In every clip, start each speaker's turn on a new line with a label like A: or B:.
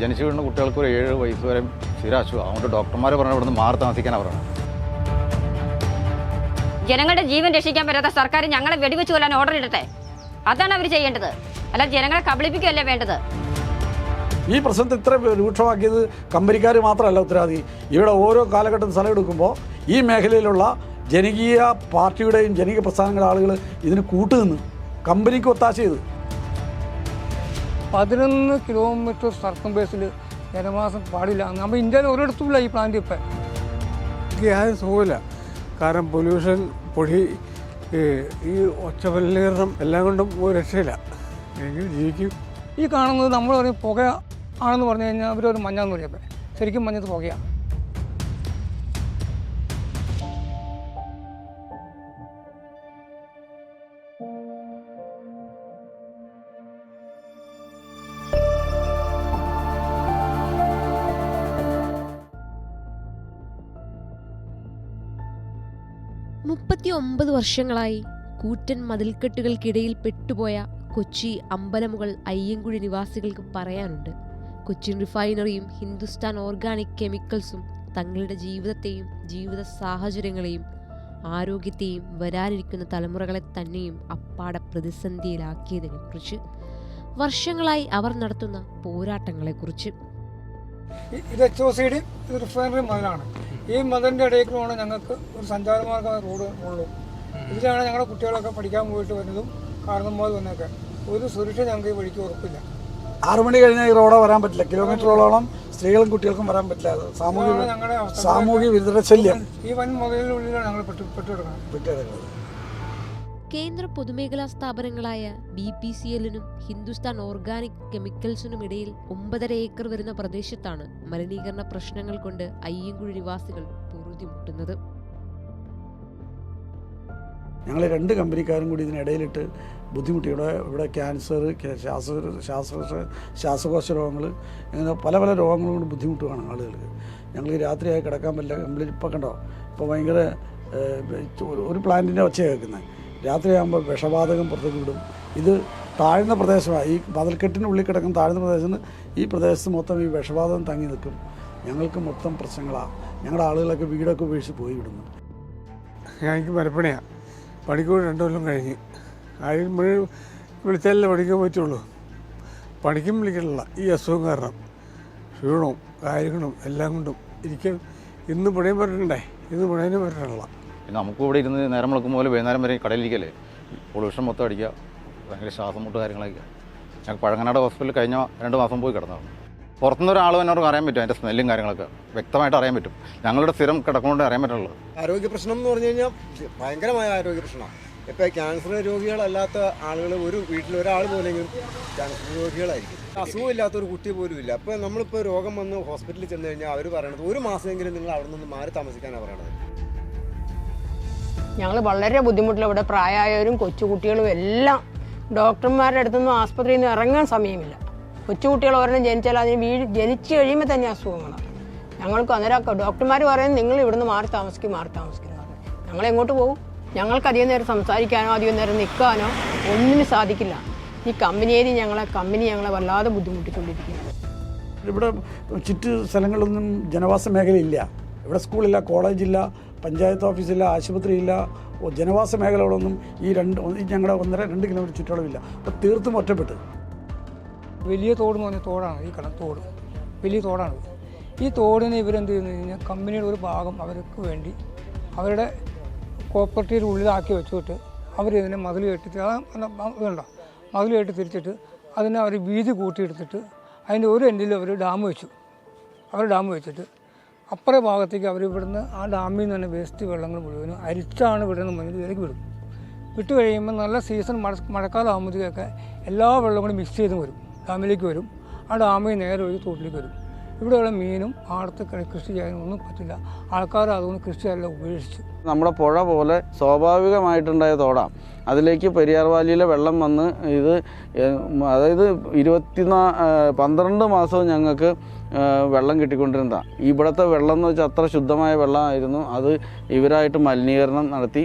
A: ജനിച്ചു വീഴുന്ന കുട്ടികൾക്ക് ഒരു ഏഴ് വയസ്സ് വരെ സ്ഥിരാശു. അതുകൊണ്ട് ഡോക്ടർമാർ പറഞ്ഞ ഇവിടുന്ന് മാറി താമസിക്കാനാണ് പറയുന്നത്
B: ജനങ്ങളുടെ ജീവൻ രക്ഷിക്കാൻ പറ്റാത്ത സർക്കാർ ഞങ്ങളെ വെടിവെച്ച് കൊല്ലാൻ ഓർഡർ ഇടട്ടെ? അതാണ് അവർ ചെയ്യേണ്ടത്. അല്ല ജനങ്ങളെ കബളിപ്പിക്കുകയല്ലേ വേണ്ടത്?
C: ഈ പ്രശ്നത്തെ ഇത്ര രൂക്ഷമാക്കിയത് കമ്പനിക്കാർ മാത്രമല്ല ഉത്തരവാദി. ഇവിടെ ഓരോ കാലഘട്ടം സ്ഥലം എടുക്കുമ്പോൾ ഈ മേഖലയിലുള്ള ജനകീയ പാർട്ടിയുടെയും ജനകീയ പ്രസ്ഥാനങ്ങളുടെ ആളുകൾ ഇതിന് കൂട്ടുനിന്ന് കമ്പനിക്ക് ഒത്താശ ചെയ്ത്.
D: പതിനൊന്ന് കിലോമീറ്റർ സർക്കം ബേസിൽ ജനവാസം പാടില്ല. നമ്മൾ ഇന്ത്യയിൽ ഒരിടത്തുമില്ല ഈ പ്ലാന്റ് ഇപ്പം.
E: ഗ്യാസ് യാതൊരു സുഖമില്ല കാരണം പൊല്യൂഷൻ പൊടി ഈ ഒച്ച ഒച്ചമലിനീകരണം എല്ലാം കൊണ്ടും ഒരു രക്ഷയില്ല. എങ്കിൽ ജീവിക്കും.
D: ഈ കാണുന്നത് നമ്മൾ പറയും പുക ആണെന്ന് പറഞ്ഞു കഴിഞ്ഞാൽ അവരൊരു മഞ്ഞാന്ന് പറയപ്പേ ശരിക്കും മഞ്ഞത്ത് പുകയാണ്
F: മുപ്പത്തി ഒമ്പത് വർഷങ്ങളായി കൂറ്റൻ മതിൽക്കെട്ടുകൾക്കിടയിൽ പെട്ടുപോയ കൊച്ചി അമ്പലമുകൾ അയ്യങ്കുഴി നിവാസികൾക്ക് പറയാനുണ്ട്. കൊച്ചിൻ റിഫൈനറിയും ഹിന്ദുസ്ഥാൻ ഓർഗാനിക് കെമിക്കൽസും തങ്ങളുടെ ജീവിതത്തെയും ജീവിത സാഹചര്യങ്ങളെയും ആരോഗ്യത്തെയും വരാനിരിക്കുന്ന തലമുറകളെ തന്നെയും അപ്പാടെ പ്രതിസന്ധിയിലാക്കിയതിനെക്കുറിച്ച് വർഷങ്ങളായി അവർ നടത്തുന്ന പോരാട്ടങ്ങളെക്കുറിച്ച്.
D: കുറിച്ച് റിഫൈനറി ഈ മതിലിന്റെ ഇടയ്ക്കുമാണ് ഞങ്ങൾക്ക് ഒരു സഞ്ചാരമാർഗ റോഡ് ഉള്ളൂ. ഇതിലാണ് ഞങ്ങളുടെ കുട്ടികളൊക്കെ പഠിക്കാൻ പോയിട്ട് വരുന്നതും കാരണന്മാർ വന്നൊക്കെ ഒരു സുരക്ഷ ഞങ്ങൾക്ക് വഴിക്ക് ഉറപ്പില്ല.
C: ആറു മണി കഴിഞ്ഞാൽ ഈ റോഡ് വരാൻ പറ്റില്ല. കിലോമീറ്ററോളം സ്ത്രീകളും കുട്ടികൾക്കും വരാൻ പറ്റില്ല. അത് സാമൂഹിക
D: സാമൂഹ്യ
C: സാമൂഹിക വിരുദ്ധ ശല്യം.
D: ഈ വൻ മുതലിനുള്ളിലാണ് ഞങ്ങൾ പെട്ടു പെട്ടുകിടക്കുന്നത്.
F: കേന്ദ്ര പൊതുമേഖലാ സ്ഥാപനങ്ങളായ ബി പി സി എല്ലിനും ഹിന്ദുസ്ഥാൻ ഓർഗാനിക് കെമിക്കൽസിനും ഇടയിൽ ഒമ്പതര ഏക്കർ വരുന്ന പ്രദേശത്താണ് മലിനീകരണ പ്രശ്നങ്ങൾ കൊണ്ട് അയ്യങ്കുഴി നിവാസികൾ പൊറുതിമുട്ടുന്നത്
C: ഞങ്ങൾ രണ്ട് കമ്പനിക്കാരും കൂടി ഇതിനിടയിലിട്ട് ബുദ്ധിമുട്ടി ഇവിടെ ഇവിടെ ക്യാൻസർ ശ്വാസ ശ്വാസ ശ്വാസകോശ രോഗങ്ങൾ അങ്ങനെ പല പല രോഗങ്ങൾ കൊണ്ട് ബുദ്ധിമുട്ടുകയാണ് ആളുകൾക്ക്. ഞങ്ങൾക്ക് രാത്രിയായി കിടക്കാൻ പറ്റില്ല കംപ്ലീറ്റ് ഇപ്പം കണ്ടോ? ഇപ്പോൾ ഭയങ്കര ഒരു- പ്ലാന്റിന്റെ ഒച്ച കേൾക്കുന്നത്. രാത്രിയാകുമ്പോൾ വിഷവാതകം പുറത്തേക്ക് വിടും. ഇത് താഴ്ന്ന പ്രദേശമാണ്. ഈ ഉള്ളിൽ കിടക്കുന്ന താഴ്ന്ന പ്രദേശത്തിന് ഈ പ്രദേശത്ത് മൊത്തം ഈ വിഷവാതകം തങ്ങി നിൽക്കും. ഞങ്ങൾക്ക് മൊത്തം പ്രശ്നങ്ങളാണ് ഞങ്ങളുടെ ആളുകളൊക്കെ വീടൊക്കെ ഉപേക്ഷിച്ച് പോയി വിടുന്നു.
E: എനിക്ക് മരപ്പണിയാണ് പണിക്കൂടി രണ്ടു കൊല്ലം കഴിഞ്ഞ്. ആരും വിളിച്ചാലല്ലേ വിളിച്ചാലേ പഠിക്കാൻ പറ്റുള്ളൂ. പണിക്കും വിളിക്കണില്ല. ഈ അസുഖം കാരണം. ക്ഷീണവും കാര്യങ്ങളും എല്ലാം കൊണ്ടും ഇരിക്കാൻ ഇന്ന് പണിയാൻ പറ്റണ്ടേ ഇന്ന് പണിയാനും പറ്റണില്ല
A: നമുക്ക് ഇവിടെ ഇരുന്ന് നേരം വിളക്കുമ്പോൾ വൈകുന്നേരം വരെ കടയിലിരിക്കല്ലേ പൊള്യൂഷൻ മൊത്തം അടിക്കുക. ഭയങ്കര ശ്വാസം മുട്ട് കാര്യങ്ങളൊക്കെ. ഞങ്ങൾക്ക് പഴങ്ങനാട് ഹോസ്പിറ്റലിൽ കഴിഞ്ഞ രണ്ട് മാസം പോയി കിടന്നതാണ്. പുറത്തുനിന്ന് ഒരാൾ എന്നോട് അറിയാൻ പറ്റും അതിന്റെ സ്മെല്ലും കാര്യങ്ങളൊക്കെ. വ്യക്തമായിട്ട് അറിയാൻ പറ്റും. ഞങ്ങളുടെ സ്ഥിരം കിടക്കുന്നതുകൊണ്ട് അറിയാൻ പറ്റുള്ളൂ.
G: ആരോഗ്യ പ്രശ്നം എന്ന് പറഞ്ഞു കഴിഞ്ഞാൽ ഭയങ്കരമായ ആരോഗ്യ പ്രശ്നമാണ്. ഇപ്പോൾ ക്യാൻസർ രോഗികളല്ലാത്ത ആളുകൾ ഒരു വീട്ടിൽ ഒരാൾ പോലെങ്കിലും ക്യാൻസർ രോഗികളായിരിക്കും. അസുഖമില്ലാത്ത ഒരു കുട്ടി പോലും ഇല്ല. അപ്പോൾ നമ്മളിപ്പോൾ രോഗം വന്ന് ഹോസ്പിറ്റലിൽ ചെന്ന് കഴിഞ്ഞാൽ അവർ പറയണത് ഒരു മാസമെങ്കിലും നിങ്ങൾ അവിടെ നിന്ന് മാറി താമസിക്കാനാണ് പറയണത്.
H: ഞങ്ങൾ വളരെ ബുദ്ധിമുട്ടില്ല ഇവിടെ പ്രായമായവരും കൊച്ചുകുട്ടികളും എല്ലാം ഡോക്ടർമാരുടെ അടുത്തൊന്നും ആസ്പത്രിയിൽ നിന്ന് ഇറങ്ങാൻ സമയമില്ല. കൊച്ചുകുട്ടികൾ ഒരെണ്ണം ജനിച്ചാൽ അതിന് വീട് ജനിച്ചു കഴിയുമ്പോൾ തന്നെ അസുഖങ്ങളാണ് ഞങ്ങൾക്ക് അന്നേരം ഡോക്ടർമാർ പറയുന്നത് നിങ്ങൾ ഇവിടുന്ന് മാറി താമസിക്കും മാറി താമസിക്കും എന്ന് പറഞ്ഞു. ഞങ്ങൾ എങ്ങോട്ട് പോകും ഞങ്ങൾക്ക് അധികം നേരം സംസാരിക്കാനോ അധികം നേരം നിൽക്കാനോ ഒന്നിനും സാധിക്കില്ല. ഈ കമ്പനിയിൽ ഞങ്ങളെ കമ്പനി ഞങ്ങളെ വല്ലാതെ ബുദ്ധിമുട്ടിക്കൊണ്ടിരിക്കുന്നു
C: ഇവിടെ ചുറ്റു സ്ഥലങ്ങളിലൊന്നും ജനവാസ മേഖലയില്ല. ഇവിടെ സ്കൂളില്ല കോളേജില്ല പഞ്ചായത്ത് ഓഫീസില്ല ആശുപത്രിയില്ല ജനവാസ മേഖലകളൊന്നും ഈ രണ്ട് ഞങ്ങളുടെ ഒന്നര രണ്ട് കിലോമീറ്റർ ചുറ്റളവില്ല. അപ്പോൾ തീർത്തും ഒറ്റപ്പെട്ട്.
D: വലിയ തോട് എന്ന് പറഞ്ഞ തോടാണ് ഈ കട തോട്. വലിയ തോടാണ് ഈ തോടിനെ ഇവരെന്ത് ചെയ്യുന്നു? കഴിഞ്ഞാൽ കമ്പനിയുടെ ഒരു ഭാഗം അവർക്ക് വേണ്ടി അവരുടെ കോപ്പറേറ്റീവ് ഉള്ളിലാക്കി വെച്ചിട്ട് അവരിതിനെ മതിൽ കെട്ടി വേണ്ട മതിൽ കെട്ടി തിരിച്ചിട്ട് അതിനെ അവർ വീതി കൂട്ടിയെടുത്തിട്ട് അതിന്റെ ഒരു എൻഡിൽ അവർ ഡാം വെച്ചു. അവർ ഡാം വെച്ചിട്ട് അപ്പുറേ ഭാഗത്തേക്ക് അവർ ഇവിടുന്ന് ആ ഡാമിൽ നിന്ന് തന്നെ വേസ്റ്റ് വെള്ളങ്ങൾ മുഴുവനും അരിച്ചാണ് വിടുന്ന മുന്നിൽ ഇതിലേക്ക് വിടും. വിട്ട് കഴിയുമ്പോൾ നല്ല സീസൺ മഴ മഴക്കാലം ആകുമ്പോഴത്തേക്കൊക്കെ എല്ലാ വെള്ളവും കൂടി മിക്സ് ചെയ്തും വരും. ഡാമിലേക്ക് വരും. ആ ഡാമിൽ നേരെ ഒരു തോട്ടിലേക്ക് വരും. ഇവിടെയുള്ള മീനും ആടത്ത് കൃഷി ചെയ്യാനും ഒന്നും പറ്റില്ല. ആൾക്കാർ അതുകൊണ്ട് കൃഷിയെല്ലാം ഉപേക്ഷിച്ചു.
I: നമ്മുടെ പുഴ പോലെ സ്വാഭാവികമായിട്ടുണ്ടായ തോടാം. അതിലേക്ക് പെരിയാർ വാലിയിലെ വെള്ളം വന്ന് ഇത് അതായത് ഇരുപത്തിനാ പന്ത്രണ്ട് മാസവും ഞങ്ങൾക്ക് വെള്ളം കിട്ടിക്കൊണ്ടിരുന്നതാണ് ഇവിടുത്തെ വെള്ളം എന്ന് വെച്ചാൽ അത്ര ശുദ്ധമായ വെള്ളമായിരുന്നു. അത് ഇവരായിട്ട് മലിനീകരണം നടത്തി.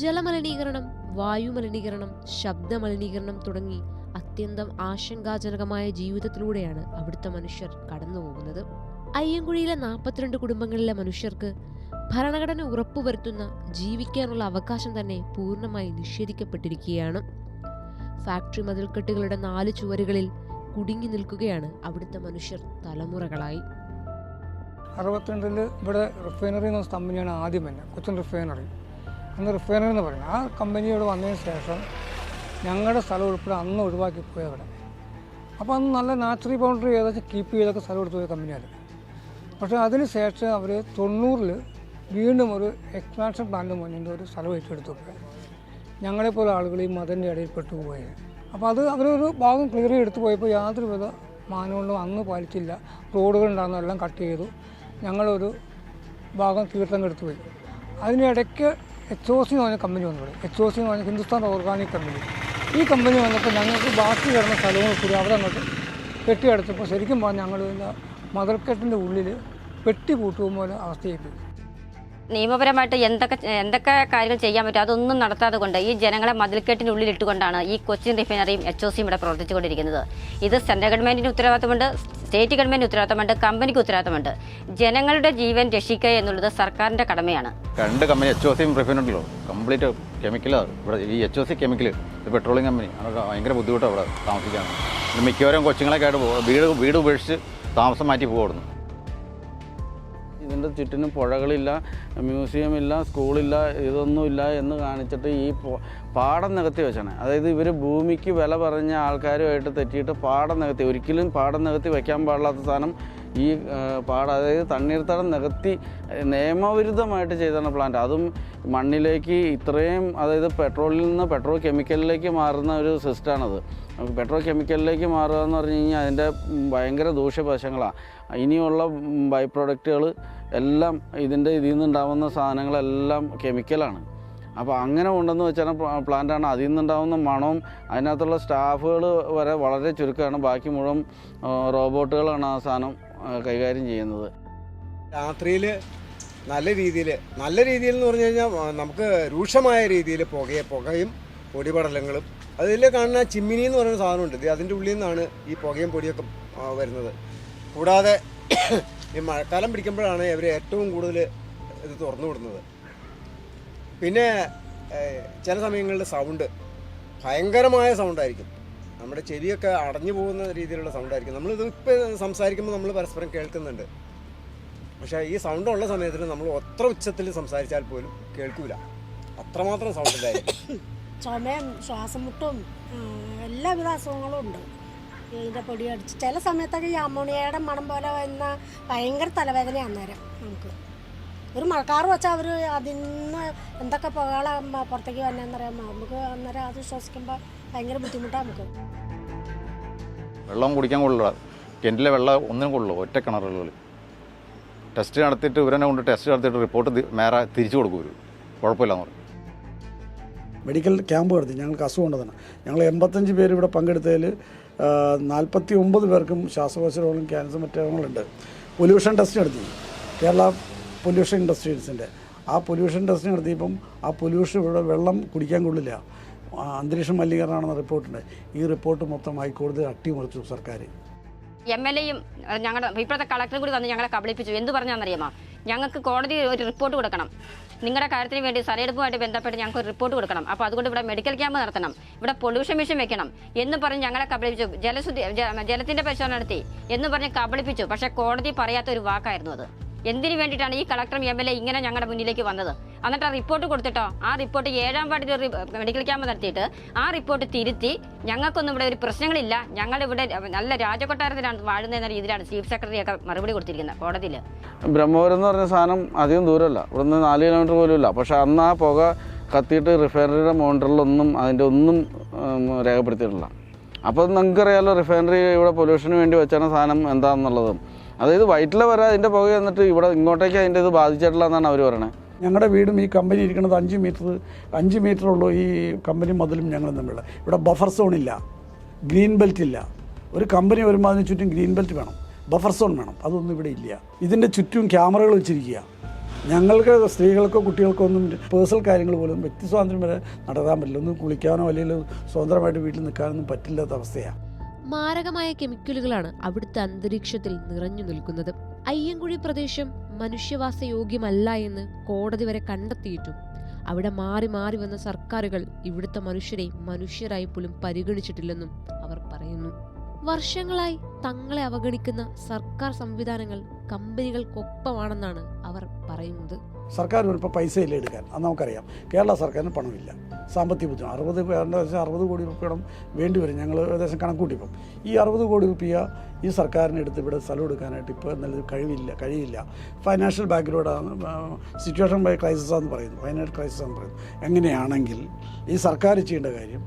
F: ജലമലിനീകരണം വായു ശബ്ദമലിനീകരണം ശബ്ദ മലിനീകരണം തുടങ്ങി അത്യന്തം ആശങ്കാജനകമായ ജീവിതത്തിലൂടെയാണ് അവിടുത്തെ മനുഷ്യർ കടന്നു പോകുന്നത് അയ്യങ്കുഴിയിലെ നാൽപ്പത്തിരണ്ട് കുടുംബങ്ങളിലെ മനുഷ്യർക്ക് ഭരണഘടന ഉറപ്പുവരുത്തുന്ന ജീവിക്കാനുള്ള അവകാശം തന്നെ പൂർണമായി നിഷേധിക്കപ്പെട്ടിരിക്കുകയാണ്. ഫാക്ടറി മതിൽക്കെട്ടുകളുടെ നാല് ചുവരുകളിൽ കുടുങ്ങി നിൽക്കുകയാണ് അവിടുത്തെ മനുഷ്യർ തലമുറകളായി.
D: അറുപത്തിരണ്ടിൽ ഇവിടെ റിഫൈനറി എന്ന കമ്പനിയാണ് ആദ്യം തന്നെ കൊച്ചിൻ റിഫൈനറി അന്ന് റിഫൈനറി എന്ന് പറയുന്നത് ആ കമ്പനിയോട് വന്നതിന് ശേഷം ഞങ്ങളുടെ സ്ഥലം ഉൾപ്പെടെ അന്ന് ഒഴിവാക്കി അവിടെ. അപ്പോൾ അന്ന് നല്ല നാച്ചുറൽ ബൗണ്ടറി ഏകദേശം കീപ്പ് ചെയ്തൊക്കെ സ്ഥലം എടുത്തു പോയ കമ്പനിയാണ് പക്ഷേ അതിന് ശേഷം അവർ തൊണ്ണൂറിൽ വീണ്ടും ഒരു എക്സ്പാൻഷൻ പ്ലാനിന് മുന്നിന്റെ ഒരു സ്ഥലം ഏറ്റെടുത്തു. പോയി ഞങ്ങളെപ്പോലെ ആളുകൾ ഈ മതന്റെ ഇടയിൽ പെട്ടുപോയത് അപ്പോൾ അത് അവരൊരു ഭാഗം ക്ലിയർ എടുത്തു പോയപ്പോൾ യാതൊരുവിധ മാനവങ്ങളും അന്ന് പാലിച്ചില്ല. റോഡുകൾ ഉണ്ടാകുന്നതെല്ലാം കട്ട് ചെയ്തു. ഞങ്ങളൊരു ഭാഗം തീർത്ഥം എടുത്തു പോയി. അതിനിടയ്ക്ക് എച്ച് ഒ സി എന്ന് പറഞ്ഞ കമ്പനി വന്നു എച്ച് ഒ സി എന്ന് പറഞ്ഞ ഹിന്ദുസ്ഥാൻ ഓർഗാനിക് കമ്പനി ഈ കമ്പനി വന്നപ്പോൾ ഞങ്ങൾക്ക് ബാക്കി കിടന്ന സ്ഥലങ്ങൾ കൂടി അവിടെ അങ്ങോട്ട് കെട്ടിയടച്ചപ്പോൾ ശരിക്കും പറഞ്ഞാൽ ഞങ്ങൾ മദർക്കെട്ടിന്റെ ഉള്ളിൽ പെട്ടി കൂട്ടുമ്പോൾ പോലെ അവസ്ഥയായി പോയി.
B: നിയമപരമായിട്ട് എന്തൊക്കെ എന്തൊക്കെ കാര്യങ്ങൾ ചെയ്യാൻ പറ്റും അതൊന്നും നടത്താതെ കൊണ്ട് ഈ ജനങ്ങളെ മതിൽക്കെട്ടിനുള്ളിൽ ഇട്ടുകൊണ്ടാണ് ഈ കൊച്ചിൻ റിഫൈനറിയും എച്ച് ഒ സിയും ഇവിടെ പ്രവർത്തിച്ചുകൊണ്ടിരിക്കുന്നത്. ഇത് സെൻട്രൽ ഗവൺമെന്റിന് ഉത്തരവാദിത്തമുണ്ട് സ്റ്റേറ്റ് ഗവൺമെന്റ് ഉത്തരവാദിത്തമുണ്ട് കമ്പനിക്ക് ഉത്തരവാദിത്തമുണ്ട്. ജനങ്ങളുടെ ജീവൻ രക്ഷിക്കുക എന്നുള്ളത് സർക്കാരിന്റെ കടമയാണ്.
A: രണ്ട് കമ്പനി എച്ച് ഒ സിയും റിഫൈനറിലോ കംപ്ലീറ്റ് കെമിക്കലാണ് ഇവിടെ ഈ H O C chemical petroleum company അതൊക്കെ ഭയങ്കര ബുദ്ധിമുട്ടാണ് ഇവിടെ താമസിക്കാൻ. മിക്കവാറും കൊച്ചുങ്ങളൊക്കെ ആയിട്ട് വീട് വീട് ഉപേക്ഷിച്ച് താമസം മാറ്റി പോകുന്നു
I: ഇതിന്റെ ചുറ്റിനും പുഴകളില്ല മ്യൂസിയം ഇല്ല സ്കൂളില്ല ഇതൊന്നുമില്ല എന്ന് കാണിച്ചിട്ട് ഈ പാടം നികത്തി വെച്ചാണ്. അതായത് ഇവർ ഭൂമിക്ക് വില പറഞ്ഞ ആൾക്കാരുമായിട്ട് തെറ്റിയിട്ട് പാടം നികത്തി ഒരിക്കലും പാടം നികത്തി വയ്ക്കാൻ പാടില്ലാത്ത സാധനം ഈ പാട അതായത് തണ്ണീർത്തടം നികത്തി നിയമവിരുദ്ധമായിട്ട് ചെയ്താണ് പ്ലാന്റ് അതും മണ്ണിലേക്ക് ഇത്രയും അതായത് പെട്രോളിൽ നിന്ന് പെട്രോൾ കെമിക്കലിലേക്ക് മാറുന്ന ഒരു സിസ്റ്റമാണത് പെട്രോൾ കെമിക്കലിലേക്ക് മാറുക എന്ന് പറഞ്ഞു കഴിഞ്ഞാൽ അതിന്റെ ഭയങ്കര ദൂഷ്യവശങ്ങളാണ് ഇനിയുള്ള ബൈ പ്രൊഡക്റ്റുകൾ എല്ലാം ഇതിന്റെ ഇതിൽ നിന്നുണ്ടാവുന്ന സാധനങ്ങളെല്ലാം കെമിക്കലാണ്. അപ്പോൾ അങ്ങനെ ഉണ്ടെന്ന് വെച്ചാൽ പ്ലാന്റാണ് അതിൽ നിന്നുണ്ടാവുന്ന മണവും അതിനകത്തുള്ള സ്റ്റാഫുകൾ വരെ വളരെ ചുരുക്കമാണ്. ബാക്കി മുഴുവൻ റോബോട്ടുകളാണ് ആ സാധനം കൈകാര്യം ചെയ്യുന്നത്.
G: രാത്രിയിൽ നല്ല രീതിയിൽ നല്ല രീതിയിൽ എന്ന് പറഞ്ഞു കഴിഞ്ഞാൽ നമുക്ക് രൂക്ഷമായ രീതിയിൽ പുകയെ പുകയും പൊടിപടലങ്ങളും അതിൽ കാണുന്ന ചിമ്മിനി എന്ന് പറയുന്ന സാധനമുണ്ട്. അതിന്റെ ഉള്ളിൽ നിന്നാണ് ഈ പുകയും പൊടിയൊക്കെ വരുന്നത്. കൂടാതെ ഈ മഴക്കാലം പിടിക്കുമ്പോഴാണ് ഇവർ ഏറ്റവും കൂടുതൽ ഇത് തുറന്നു വിടുന്നത്. പിന്നെ ചില സമയങ്ങളിൽ സൗണ്ട് ഭയങ്കരമായ സൗണ്ടായിരിക്കും. നമ്മുടെ ചെവിയൊക്കെ അടഞ്ഞു പോകുന്ന രീതിയിലുള്ള സൗണ്ടായിരിക്കും. നമ്മളിത് ഇപ്പം സംസാരിക്കുമ്പോൾ നമ്മൾ പരസ്പരം കേൾക്കുന്നുണ്ട്. പക്ഷേ ഈ സൗണ്ട് ഉള്ള സമയത്തിന് നമ്മൾ ഒത്ര ഉച്ചത്തിൽ സംസാരിച്ചാൽ പോലും കേൾക്കൂല. അത്രമാത്രം സൗണ്ട് ഉണ്ടായിരിക്കും
J: ചുമയും ശ്വാസം മുട്ടും എല്ലാവിധ അസുഖങ്ങളും ഉണ്ട്. ഇതിന്റെ പൊടി അടിച്ച് ചില സമയത്തൊക്കെ ഈ അമോണിയയുടെ മണം പോലെ വന്ന ഭയങ്കര തലവേദന അന്നേരം നമുക്ക്. ഒരു മഴക്കാറ് വെച്ചാൽ അവർ അതിൽ നിന്ന് എന്തൊക്കെ പുകകള പുറത്തേക്ക് വന്നതെന്നറിയാം നമുക്ക് അന്നേരം അത് ശ്വസിക്കുമ്പോൾ ഭയങ്കര ബുദ്ധിമുട്ടാണ് നമുക്ക്.
A: വെള്ളം കുടിക്കാൻ കൊള്ളില്ല കിണറ്റിലെ വെള്ളം ഒന്നിനും കൊള്ളില്ല ഒറ്റ കിണറുകളിൽ. ടെസ്റ്റ് നടത്തിയിട്ട് ഇവരെന്നെ കൊണ്ട് ടെസ്റ്റ് നടത്തിയിട്ട് റിപ്പോർട്ട് നേരെ തിരിച്ചു കൊടുക്കും ഇവർ കുഴപ്പമില്ലെന്ന്
C: മെഡിക്കൽ ക്യാമ്പ് നടത്തി. ഞങ്ങൾക്ക് അസുഖം ഉണ്ടെന്നാണ്. ഞങ്ങൾ എൺപത്തഞ്ച് പേര് ഇവിടെ പങ്കെടുത്തതിൽ നാൽപ്പത്തി ഒമ്പത് പേർക്കും ശ്വാസകോശ രോഗം ക്യാൻസർ മറ്റു രോഗങ്ങളുണ്ട്. പൊല്യൂഷൻ ടെസ്റ്റ് നടത്തി. കേരള പൊല്യൂഷൻ ഇൻഡസ്ട്രീസിന്റെ ആ പൊല്യൂഷൻ ടെസ്റ്റ് നടത്തിയപ്പം ആ പൊല്യൂഷൻ ഇവിടെ വെള്ളം കുടിക്കാൻ കൊള്ളില്ല. അന്തരീക്ഷ മലിനീകരണമാണെന്ന റിപ്പോർട്ടുണ്ട്. ഈ റിപ്പോർട്ട് മൊത്തം ഹൈക്കോടതി അട്ടിമറിച്ചു സർക്കാർ
B: എം എൽ എയും ഞങ്ങളുടെ ഇപ്പോഴത്തെ കളക്ടറും കൂടി വന്ന് ഞങ്ങളെ കബളിപ്പിച്ചു. എന്ത് പറഞ്ഞാണെന്നറിയാമോ? ഞങ്ങൾക്ക് കോടതി ഒരു റിപ്പോർട്ട് കൊടുക്കണം. നിങ്ങളുടെ കാര്യത്തിന് വേണ്ടി സ്ഥലയെടുപ്പുമായിട്ട് ബന്ധപ്പെട്ട് ഞങ്ങൾക്ക് ഒരു റിപ്പോർട്ട് കൊടുക്കണം. അപ്പോൾ അതുകൊണ്ട് ഇവിടെ മെഡിക്കൽ ക്യാമ്പ് നടത്തണം. ഇവിടെ പൊല്യൂഷൻ മിഷൻ വെക്കണം. എന്ന് പറഞ്ഞ് ഞങ്ങളെ കബളിപ്പിച്ചു. ജലശുദ്ധി ജലത്തിന്റെ പരിശോധന നടത്തി. എന്ന് പറഞ്ഞ് കബളിപ്പിച്ചു. പക്ഷേ കോടതി പറയാത്ത ഒരു വാക്കായിരുന്നു അത്. എന്തിനു വേണ്ടിയിട്ടാണ് ഈ കളക്ടറും എം എൽ എ ഇങ്ങനെ ഞങ്ങളുടെ മുന്നിലേക്ക് വന്നത്? എന്നിട്ട് ആ റിപ്പോർട്ട് കൊടുത്തിട്ടോ? ആ റിപ്പോർട്ട് ഏഴാം വാർഡിൽ മെഡിക്കൽ ക്യാമ്പ് നടത്തിയിട്ട് ആ റിപ്പോർട്ട് തിരുത്തി ഞങ്ങൾക്കൊന്നും ഇവിടെ ഒരു പ്രശ്നങ്ങളില്ല. ഞങ്ങൾ ഇവിടെ നല്ല രാജകൊട്ടാരത്തിലാണ് വാഴുന്ന രീതിയിലാണ് ചീഫ് സെക്രട്ടറി ഒക്കെ മറുപടി കൊടുത്തിരിക്കുന്നത് കോടതിയിൽ.
I: ബ്രഹ്മപുരം എന്ന് പറഞ്ഞ സാധനം അധികം ദൂരമല്ല. ഇവിടുന്ന് നാല് കിലോമീറ്റർ പോലും ഇല്ല പക്ഷെ അന്ന് ആ പുക കത്തിയിട്ട് റിഫൈനറിയുടെ മോണിറ്ററിലൊന്നും അതിന്റെ ഒന്നും രേഖപ്പെടുത്തിയിട്ടില്ല. അപ്പോൾ നിങ്ങൾക്കറിയാലോ റിഫൈനറി ഇവിടെ പൊല്യൂഷന് വേണ്ടി വെച്ചാണ് സാധനം എന്താണെന്നുള്ളത്. അതായത് വയറ്റിലെ വരെ അതിന്റെ പുക വന്നിട്ട് ഇവിടെ ഇങ്ങോട്ടേക്ക് അതിന്റെ ഇത് ബാധിച്ചിട്ടില്ല എന്നാണ് അവർ പറയുന്നത്
C: ഞങ്ങളുടെ വീടും ഈ കമ്പനി ഇരിക്കുന്നത് അഞ്ച് മീറ്റർ അഞ്ച് മീറ്റർ ഉള്ളൂ ഈ കമ്പനി മതിലും ഞങ്ങളും തമ്മിലുള്ള ഇവിടെ ബഫർ സോൺ ഇല്ല. ഗ്രീൻ ബെൽറ്റ് ഇല്ല. ഒരു കമ്പനി വരുമ്പോൾ അതിന് ചുറ്റും ഗ്രീൻ ബെൽറ്റ് വേണം. ബഫർ സോൺ വേണം. അതൊന്നും ഇവിടെ ഇല്ല. ഇതിന്റെ ചുറ്റും ക്യാമറകൾ വെച്ചിരിക്കുക. ഞങ്ങൾക്ക് സ്ത്രീകൾക്കോ കുട്ടികൾക്കോ ഒന്നും പേഴ്സണൽ കാര്യങ്ങൾ പോലും വ്യക്തി സ്വാതന്ത്ര്യം വരെ നടത്താൻ പറ്റില്ല. ഒന്നും കുളിക്കാനോ അല്ലെങ്കിൽ സ്വതന്ത്രമായിട്ട് വീട്ടിൽ നിൽക്കാനൊന്നും പറ്റില്ലാത്ത അവസ്ഥയാണ്
F: മാരകമായ കെമിക്കലുകളാണ് അവിടുത്തെ അന്തരീക്ഷത്തിൽ നിറഞ്ഞു നിൽക്കുന്നത്. അയ്യങ്കുഴി പ്രദേശം മനുഷ്യവാസ യോഗ്യമല്ല എന്ന് കോടതി വരെ കണ്ടെത്തിയിട്ടും അവിടെ മാറി മാറി വന്ന സർക്കാരുകൾ ഇവിടുത്തെ മനുഷ്യരെ മനുഷ്യരായി പോലും പരിഗണിച്ചിട്ടില്ലെന്നും അവർ പറയുന്നു. വർഷങ്ങളായി തങ്ങളെ അവഗണിക്കുന്ന സർക്കാർ സംവിധാനങ്ങൾ കമ്പനികൾക്കൊപ്പമാണെന്നാണ് അവർ പറയുന്നത്.
C: സർക്കാർ ഇപ്പോൾ പൈസ ഇല്ല എടുക്കാൻ? അത് നമുക്കറിയാം. കേരള സർക്കാരിന് പണമില്ല. സാമ്പത്തിക ബുദ്ധിമുട്ട് അറുപത് വെച്ചാൽ അറുപത് കോടി രൂപയോളം വേണ്ടി വരും. ഞങ്ങൾ ഏകദേശം കണക്കൂട്ടിപ്പം. ഈ അറുപത് കോടി രൂപ ഈ സർക്കാരിന് എടുത്ത് ഇവിടെ സ്ഥലം എടുക്കാനായിട്ട് ഇപ്പോൾ നല്ലത് കഴിവില്ല കഴിയില്ല. ഫൈനാൻഷ്യൽ ബാക്ക്ഗ്രൗണ്ടാണ് സിറ്റുവേഷൻ ബൈ ക്രൈസിസ് എന്ന് പറയുന്നു. ഫൈനാൻഷ്യൽ ക്രൈസിസ് എന്ന് പറയുന്നു. എങ്ങനെയാണെങ്കിൽ ഈ സർക്കാർ ചെയ്യേണ്ട കാര്യം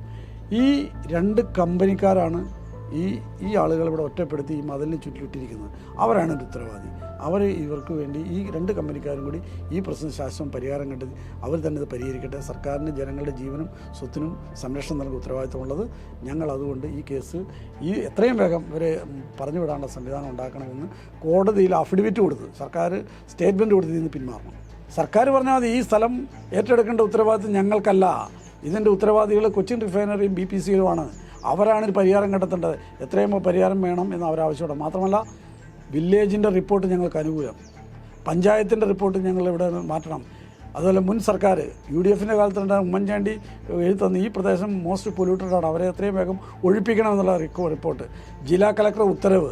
C: ഈ രണ്ട് കമ്പനിക്കാരാണ് ഈ ഈ ആളുകൾ ഇവിടെ ഒറ്റപ്പെടുത്തി ഈ മതിലിന് ചുറ്റിലിട്ടിരിക്കുന്നത്. അവരാണ് ഒരു ഉത്തരവാദി. അവർ ഇവർക്ക് വേണ്ടി ഈ രണ്ട് കമ്പനിക്കാരും കൂടി ഈ പ്രശ്നം ശാശ്വതം പരിഹാരം കണ്ടെത്തി അവർ തന്നെ ഇത് പരിഹരിക്കട്ടെ. സർക്കാരിന് ജനങ്ങളുടെ ജീവനും സ്വത്തിനും സംരക്ഷണം നൽകുന്ന ഉത്തരവാദിത്തമുള്ളത് ഞങ്ങൾ അതുകൊണ്ട് ഈ കേസ് ഈ എത്രയും വേഗം ഇവരെ പറഞ്ഞു വിടാനുള്ള സംവിധാനം ഉണ്ടാക്കണമെന്ന് കോടതിയിൽ അഫിഡവിറ്റ് കൊടുത്ത് സർക്കാർ സ്റ്റേറ്റ്മെന്റ് കൊടുത്ത് നിന്ന് പിന്മാറണം. സർക്കാർ പറഞ്ഞാൽ മതി ഈ സ്ഥലം ഏറ്റെടുക്കേണ്ട ഉത്തരവാദിത്വം ഞങ്ങൾക്കല്ല. ഇതിന്റെ ഉത്തരവാദികൾ കൊച്ചിൻ റിഫൈനറിയും ബി പി സിയിലുമാണ് അവരാണ് ഒരു പരിഹാരം കണ്ടെത്തേണ്ടത്. എത്രയും പരിഹാരം വേണം എന്ന് അവർ ആവശ്യപ്പെടും മാത്രമല്ല വില്ലേജിന്റെ റിപ്പോർട്ട് ഞങ്ങൾക്ക് അനുകൂലം. പഞ്ചായത്തിന്റെ റിപ്പോർട്ട് ഞങ്ങൾ ഇവിടെ മാറ്റണം. അതുപോലെ മുൻ സർക്കാർ യു ഡി എഫിന്റെ കാലത്തുണ്ടായ ഉമ്മൻചാണ്ടി എഴുത്തന്ന് ഈ പ്രദേശം മോസ്റ്റ് പൊല്യൂട്ടഡാണ് അവരെ എത്രയും വേഗം ഒഴിപ്പിക്കണമെന്നുള്ള റിപ്പോർട്ട്. ജില്ലാ കലക്ടർ ഉത്തരവ്.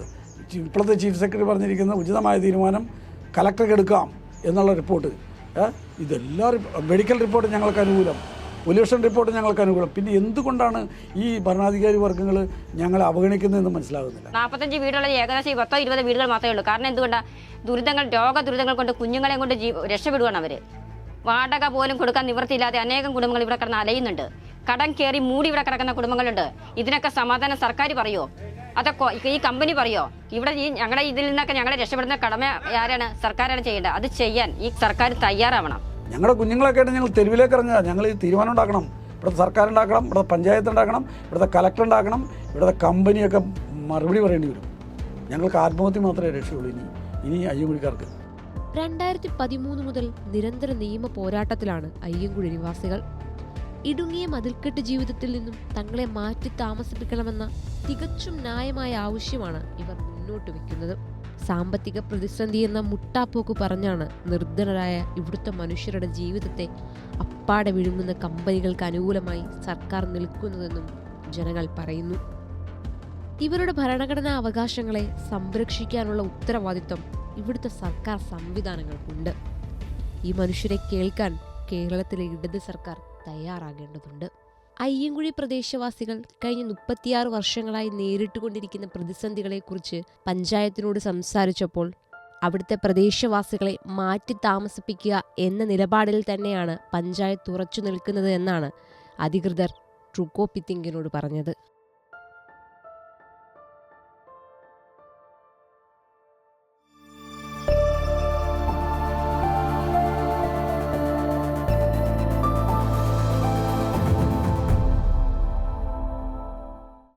C: ഇപ്പോഴത്തെ ചീഫ് സെക്രട്ടറി പറഞ്ഞിരിക്കുന്ന ഉചിതമായ തീരുമാനം കലക്ടർക്ക് എടുക്കാം എന്നുള്ള റിപ്പോർട്ട്. ഇതെല്ലാ മെഡിക്കൽ റിപ്പോർട്ട് ഞങ്ങൾക്ക് അനുകൂലം. പൊല്യൂഷൻ റിപ്പോർട്ട് ഞങ്ങൾക്ക് അനുകൂലം. പിന്നെ എന്തുകൊണ്ടാണ് ഈ ഭരണാധികാരി വർഗങ്ങൾ ഞങ്ങളെ അവഗണിക്കുന്നതെന്ന് മനസ്സിലാകുന്നില്ല?
B: നാൽപ്പത്തഞ്ച് വീടുകളിൽ ഏകദേശം പത്തോ ഇരുപത് വീടുകൾ മാത്രമേ ഉള്ളൂ. കാരണം എന്തുകൊണ്ടാണ് ദുരിതങ്ങൾ രോഗ ദുരിതങ്ങൾ കൊണ്ട് കുഞ്ഞുങ്ങളെ കൊണ്ട് ജീവ രക്ഷപ്പെടുകയാണ് അവർ വാടക പോലും കൊടുക്കാൻ നിവൃത്തിയില്ലാതെ അനേകം കുടുംബങ്ങൾ ഇവിടെ കിടന്ന് അലയുന്നുണ്ട്. കടം കയറി മൂടി ഇവിടെ കിടക്കുന്ന കുടുംബങ്ങളുണ്ട്. ഇതിനൊക്കെ സമാധാനം സർക്കാർ പറയോ? അതൊക്കെ ഈ കമ്പനി പറയോ? ഇവിടെ ഈ ഞങ്ങളുടെ ഇതിൽ നിന്നൊക്കെ ഞങ്ങളെ രക്ഷപ്പെടുന്ന കടമ ആരാണ്? സർക്കാരാണ് ചെയ്യേണ്ടത്. അത് ചെയ്യാൻ ഈ സർക്കാർ തയ്യാറാവണം.
C: ഞങ്ങളുടെ കുഞ്ഞുങ്ങളൊക്കെ ആയിട്ട് ഞങ്ങൾ തെരുവിലേക്ക് ഇറങ്ങുക. ഞങ്ങൾ ഈ തീരുമാനം ഉണ്ടാക്കണം. ഇവിടുത്തെ സർക്കാർ ഉണ്ടാക്കണം ഇവിടുത്തെ പഞ്ചായത്ത് ഉണ്ടാക്കണം ഇവിടുത്തെ കലക്ടർ ഉണ്ടാക്കണം ഇവിടുത്തെ കമ്പനിയൊക്കെ മറുപടി പറയേണ്ടി വരും. ഞങ്ങൾക്ക് ആത്മഹത്യ മാത്രമേ രക്ഷയുള്ളൂ ഇനി. ഇനി അയ്യങ്കുഴിക്കാർക്ക്
F: രണ്ടായിരത്തി പതിമൂന്ന് മുതൽ നിരന്തര നിയമ പോരാട്ടത്തിലാണ് അയ്യങ്കുഴി നിവാസികൾ. ഇടുങ്ങിയ മതിൽക്കെട്ട് ജീവിതത്തിൽ നിന്നും തങ്ങളെ മാറ്റി താമസിപ്പിക്കണമെന്ന തികച്ചും ന്യായമായ ആവശ്യമാണ് ഇവർ മുന്നോട്ട് വെക്കുന്നത് സാമ്പത്തിക പ്രതിസന്ധി എന്ന മുട്ടാപ്പോക്ക് പറഞ്ഞാണ് നിർധനരായ ഇവിടുത്തെ മനുഷ്യരുടെ ജീവിതത്തെ അപ്പാടെ വിഴുങ്ങുന്ന കമ്പനികൾക്ക് അനുകൂലമായി സർക്കാർ നിൽക്കുന്നതെന്നും ജനങ്ങൾ പറയുന്നു. ഇവരുടെ ഭരണഘടനാ അവകാശങ്ങളെ സംരക്ഷിക്കാനുള്ള ഉത്തരവാദിത്വം ഇവിടുത്തെ സർക്കാർ സംവിധാനങ്ങൾക്കുണ്ട്. ഈ മനുഷ്യരെ കേൾക്കാൻ കേരളത്തിലെ ഇടത് സർക്കാർ തയ്യാറാകേണ്ടതുണ്ട്. അയ്യങ്കുഴി പ്രദേശവാസികൾ കഴിഞ്ഞ മുപ്പത്തിയാറ് വർഷങ്ങളായി നേരിട്ടുകൊണ്ടിരിക്കുന്ന പ്രതിസന്ധികളെക്കുറിച്ച് പഞ്ചായത്തിനോട് സംസാരിച്ചപ്പോൾ അവിടുത്തെ പ്രദേശവാസികളെ മാറ്റി താമസിപ്പിക്കുക എന്ന നിലപാടിൽ തന്നെയാണ് പഞ്ചായത്ത് ഉറച്ചു നിൽക്കുന്നത് എന്നാണ് അധികൃതർ ട്രുക്കോ പിത്തിങ്കിനോട് പറഞ്ഞത്.